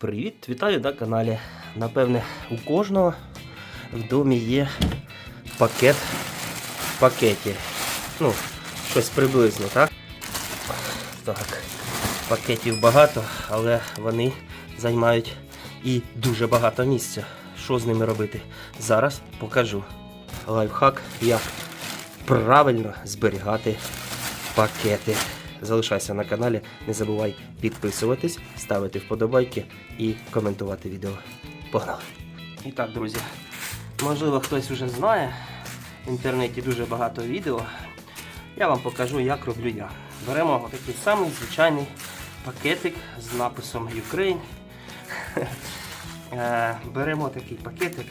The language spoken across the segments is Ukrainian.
Привіт, вітаю на каналі. Напевне, у кожного в домі є пакет в пакеті. Ну, щось приблизно, так? Так, пакетів багато, але вони займають і дуже багато місця. Що з ними робити? Зараз покажу. Лайфхак, як правильно зберігати пакети. Залишайся на каналі, не забувай підписуватись, ставити вподобайки і коментувати відео. Погнали! І так, друзі, можливо, хтось вже знає. В інтернеті дуже багато відео. Я вам покажу, як роблю я. Беремо такий самий звичайний пакетик з написом Ukraine. Е, Беремо такий пакетик,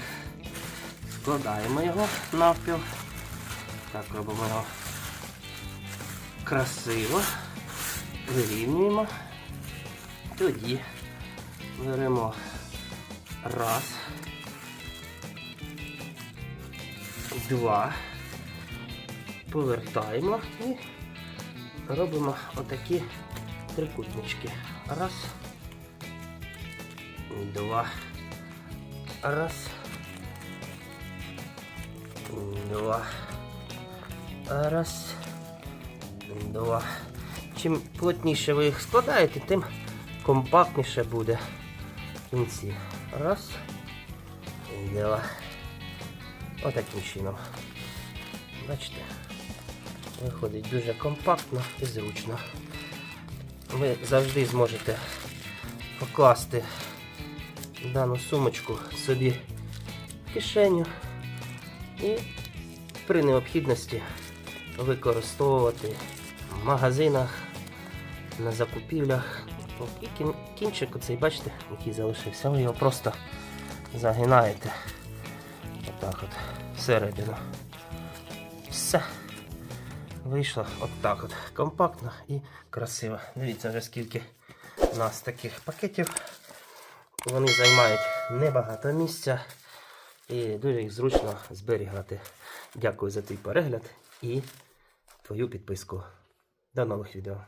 складаємо його навпіл. Так, робимо його красиво. Вирівнюємо. Тоді беремо раз, два, повертаємо і робимо отакі трикутнички. Раз, два, раз, два, раз, два. Чим плотніше ви їх складаєте, тим компактніше буде кінці. Раз, І два. Отаким чином. Бачите? Виходить дуже компактно і зручно. Ви завжди зможете покласти дану сумочку собі в кишеню і при необхідності використовувати в магазинах, на закупівлях. І кінчик оцей, бачите, який залишився, ви його просто загинаєте. Отак от, всередину. Все. Вийшло отак от. Компактно і красиво. Дивіться вже скільки у нас таких пакетів. Вони займають небагато місця і дуже їх зручно зберігати. Дякую за твій перегляд і твою підписку. До нових відео.